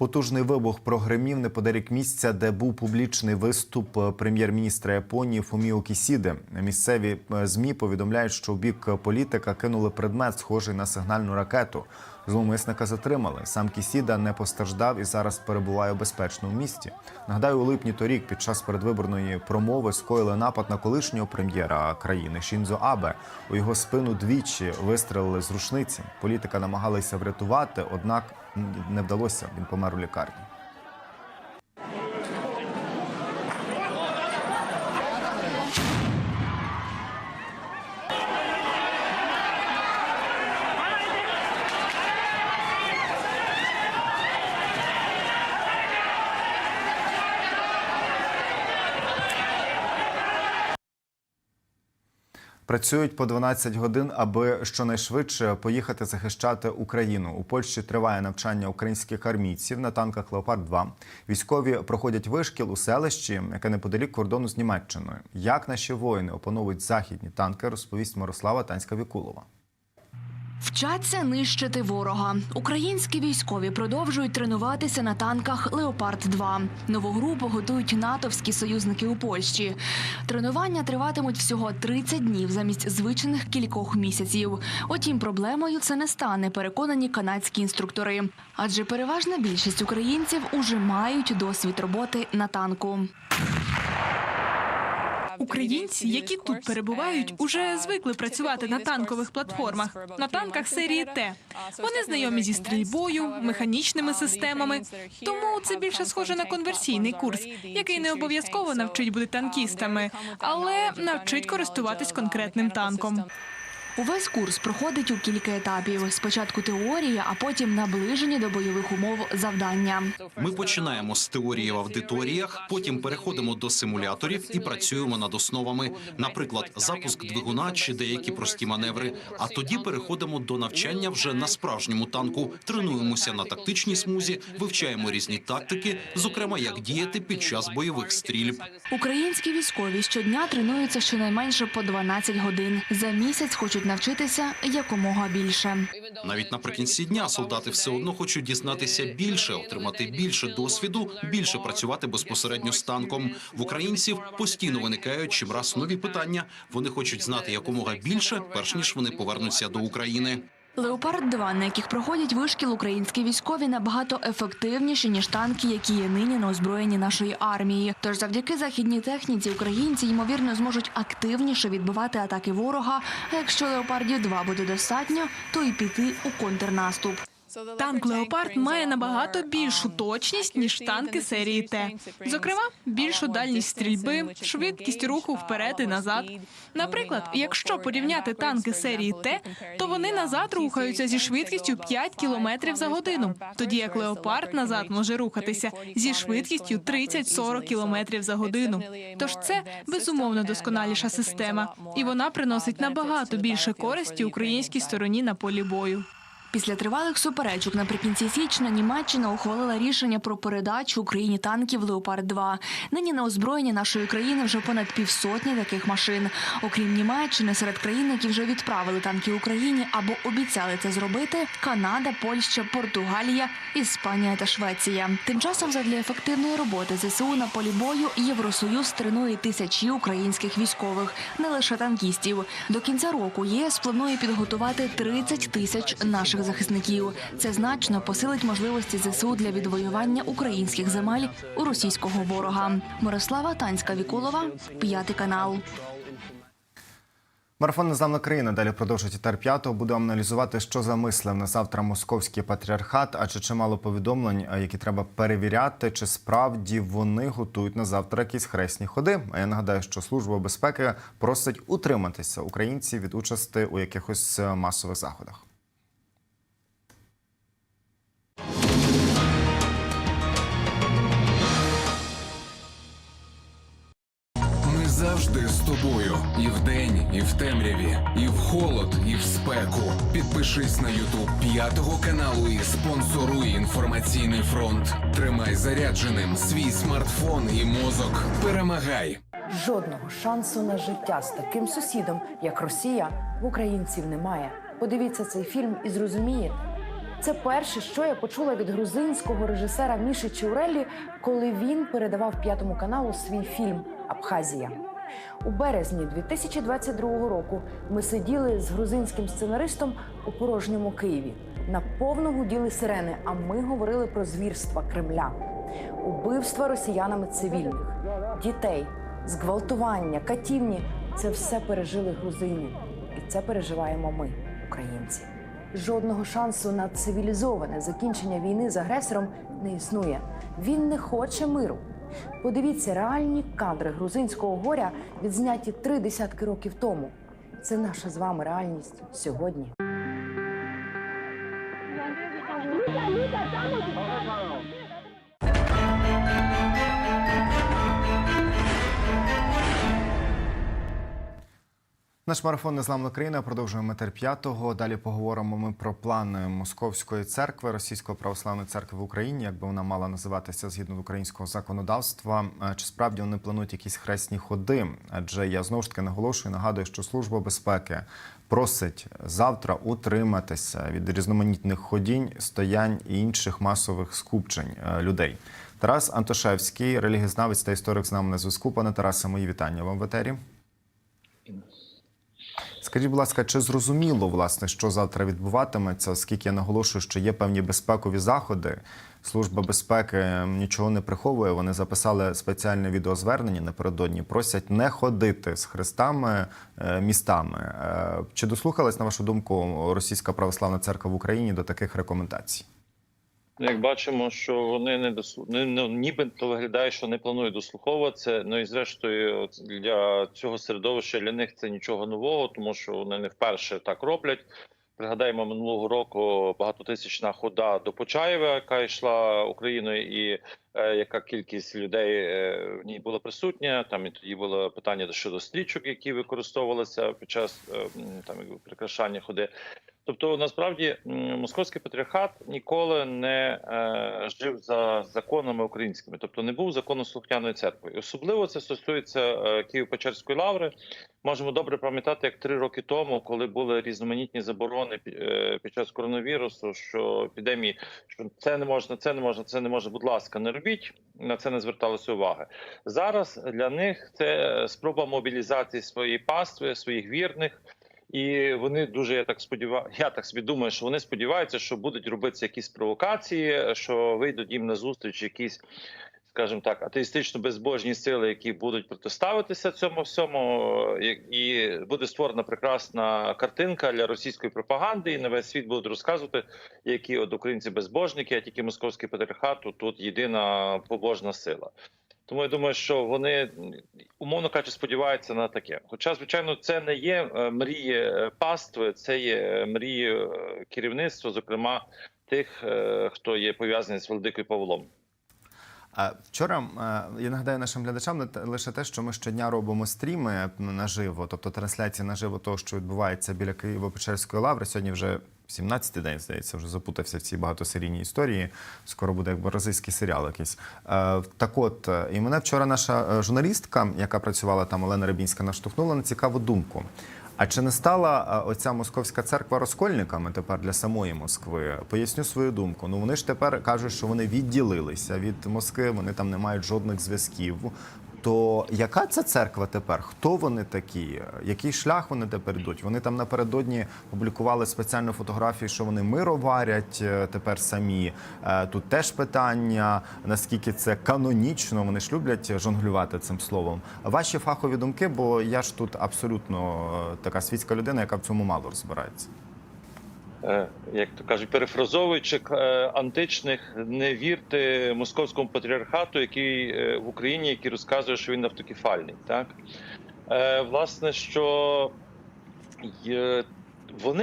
Потужний вибух прогремів неподалік місця, де був публічний виступ е, прем'єр-міністра Японії Фуміо Кісіди. Місцеві е, змі повідомляють, що в бік політика кинули предмет, схожий на сигнальну ракету. Зловмисника затримали. Сам Кісіда не постраждав і зараз перебуває у безпечному місті. Нагадаю, у липні торік під час передвиборної промови скоїли напад на колишнього прем'єра країни Шінзо Абе. У його спину двічі вистрелили з рушниці. Політика намагалися врятувати, однак не вдалося. Він помер у лікарні. Працюють по 12 годин, аби щонайшвидше поїхати захищати Україну. У Польщі триває навчання українських армійців на танках Леопард 2 Військові проходять вишкіл у селищі, яке неподалік кордону з Німеччиною. Як наші воїни опановують західні танки, розповість Мирослава Танська Вікулова. Вчаться нищити ворога. Українські військові продовжують тренуватися на танках Леопард 2 Нову групу готують натовські союзники у Польщі. Тренування триватимуть всього 30 днів замість звичних кількох місяців. Утім, проблемою це не стане, переконані канадські інструктори. Адже переважна більшість українців уже мають досвід роботи на танку. Українці, які тут перебувають, уже звикли працювати на танкових платформах, на танках серії Т. Вони знайомі зі стрільбою, механічними системами. Тому це більше схоже на конверсійний курс, який не обов'язково навчить бути танкістами, але навчить користуватись конкретним танком. Увесь курс проходить у кілька етапів: спочатку теорія, а потім наближені до бойових умов завдання. Ми починаємо з теорії в аудиторіях, потім переходимо до симуляторів і працюємо над основами, наприклад, запуск двигуна чи деякі прості маневри. А тоді переходимо до навчання вже на справжньому танку. Тренуємося на тактичній смузі, вивчаємо різні тактики, зокрема як діяти під час бойових стрільб. Українські військові щодня тренуються щонайменше по 12 годин. За місяць хочуть навчитися якомога більше. Навіть наприкінці дня солдати все одно хочуть дізнатися більше, отримати більше досвіду, більше працювати безпосередньо з танком. В українців постійно виникають чимраз нові питання. Вони хочуть знати якомога більше, перш ніж вони повернуться до України. Леопард 2 на яких проходять вишкіл українські військові, набагато ефективніші ніж танки, які є нині на озброєнні нашої армії. Тож, завдяки західній техніці, українці ймовірно зможуть активніше відбивати атаки ворога. А якщо леопардів 2 буде достатньо, то й піти у контрнаступ. Танк Леопард має набагато більшу точність ніж танки серії Т. Зокрема, більшу дальність стрільби, швидкість руху вперед і назад. Наприклад, якщо порівняти танки серії Т, то вони назад рухаються зі швидкістю 5 км за годину, тоді як Леопард назад може рухатися зі швидкістю 30-40 км за годину. Тож це безумовно досконаліша система, і вона приносить набагато більше користі українській стороні на полі бою. Після тривалих суперечок наприкінці січня Німеччина ухвалила рішення про передачу Україні танків Леопард 2 Нині на озброєнні нашої країни вже понад півсотні таких машин. Окрім Німеччини, серед країн, які вже відправили танки Україні або обіцяли це зробити: Канада, Польща, Португалія, Іспанія та Швеція. Тим часом, задля ефективної роботи ЗСУ на полі бою Євросоюз тренує тисячі українських військових, не лише танкістів. До кінця року ЄС планує підготувати 30 тисяч наших захисників. Це значно посилить можливості ЗСУ для відвоювання українських земель у російського ворога. Мирослава Танська Вікулова, п'ятий канал. Марафон Незламна країна далі продовжить етер п'ятого. Будемо аналізувати, що замислив на завтра московський патріархат, адже чимало повідомлень, які треба перевіряти, чи справді вони готують на завтра якісь хресні ходи. А я нагадаю, що служба безпеки просить утриматися українців від участі у якихось е, масових заходах. Завжди з тобою. І вдень, і в темряві, і в холод, і в спеку. Підпишись на Ютуб п'ятого каналу і спонсоруй інформаційний фронт. Тримай зарядженим свій смартфон і мозок. Перемагай! Жодного шансу на життя з таким сусідом, як Росія, в українців немає. Подивіться цей фільм і зрозумієте. Це перше, що я почула від грузинського режисера Міші Чаурелі, коли він передавав п'ятому каналу свій фільм Абхазія. У березні 2022 року ми сиділи з грузинським сценаристом у порожньому Києві. Наповно гуділи сирени, а ми говорили про звірства Кремля, убивства росіянами цивільних, дітей, зґвалтування, катівні це все пережили грузини, і це переживаємо ми, українці. Жодного шансу на цивілізоване закінчення війни з агресором не існує. Він не хоче миру. Подивіться реальні кадри грузинського горя, відзняті три десятки років тому. Це наша з вами реальність сьогодні. Наш марафон Незламна Україна продовжуємо метр п'ятого. Далі поговоримо ми про плани Московської церкви, Російської православної церкви в Україні, як би вона мала називатися згідно українського законодавства. Е, Чи справді вони планують якісь хресні ходи? Адже я знову ж таки наголошую, нагадую, що служба безпеки просить завтра утриматися від різноманітних ходінь, стоянь і інших масових скупчень е, людей. Тарас Антошевський, релігізнавець та історик з нами на зв'язку. Пане Тарасе, мої вітання вам в етері. Скажіть, будь ласка, чи зрозуміло, власне, що завтра відбуватиметься, оскільки я наголошую, що є певні безпекові заходи. Служба безпеки нічого не приховує. Вони записали спеціальне відеозвернення напередодні. Просять не ходити з хрестами е, містами. Е, Чи дослухалась, на вашу думку, Російська православна церква в Україні до таких рекомендацій? Ну, Як бачимо, що вони не дослу... ну, нібито виглядає, що не планують дослуховуватися. Ну і зрештою, для цього середовища для них це нічого нового, тому що вони не вперше так роблять. Пригадаємо минулого року багатотисячна хода до Почаєва, яка йшла Україною, і е, яка кількість людей е, в ній була присутня. Там і тоді було питання щодо стрічок, які використовувалися під час е, там прикрашання ходи. Тобто, насправді, московський патріархат ніколи не е, жив за законами українськими, тобто не був законослухняною церквою. Особливо це стосується е, Києво-Печерської лаври. Можемо добре пам'ятати, як три роки тому, коли були різноманітні заборони е, під час коронавірусу, що епідемії, що це не можна, це не можна, це не можна. Будь ласка, не робіть. На це не зверталося уваги. Зараз для них це спроба мобілізації своєї пастви, своїх вірних. І вони дуже я так сподіваюся, я так собі думаю, що вони сподіваються, що будуть робитися якісь провокації, що вийдуть їм на зустріч якісь, скажімо так, атеїстично безбожні сили, які будуть протиставитися цьому всьому, і- буде створена прекрасна картинка для російської пропаганди, і на весь світ будуть розказувати, які от українці безбожники, а тільки московський патріархат тут єдина побожна сила. Тому я думаю, що вони умовно кажучи, сподіваються на таке. Хоча, звичайно, це не є е, мрії е, пастви, це є е, мрії керівництва, зокрема тих, хто є пов'язаний з Владикою Павлом. Вчора я нагадаю нашим глядачам не лише те, що ми щодня робимо стріми наживо, тобто трансляції наживо того, що відбувається біля Києво-Печерської лаври. Сьогодні вже 17-й день, здається, вже запутався в цій багатосерійній історії. Скоро буде якби російський серіал якийсь. Е, Так от, е, і мене вчора наша е, журналістка, яка працювала там, Олена Рибінська, наштовхнула на цікаву думку. А чи не стала оця московська церква розкольниками тепер для самої Москви? Поясню свою думку. Ну вони ж тепер кажуть, що вони відділилися від Москви, вони там не мають жодних зв'язків. То яка ця церква тепер? Хто вони такі? Який шлях вони тепер йдуть? Вони там напередодні публікували спеціальну фотографію, що вони миро варять е, тепер самі. Е, Тут теж питання, наскільки це канонічно. Вони ж люблять жонглювати цим словом. Ваші фахові думки, бо я ж тут абсолютно е, така світська людина, яка в цьому мало розбирається. Е, Як то кажуть, перефразовуючи е, античних, не вірте московському патріархату, який е, в Україні, який розказує, що він автокефальний. Так власне, що вони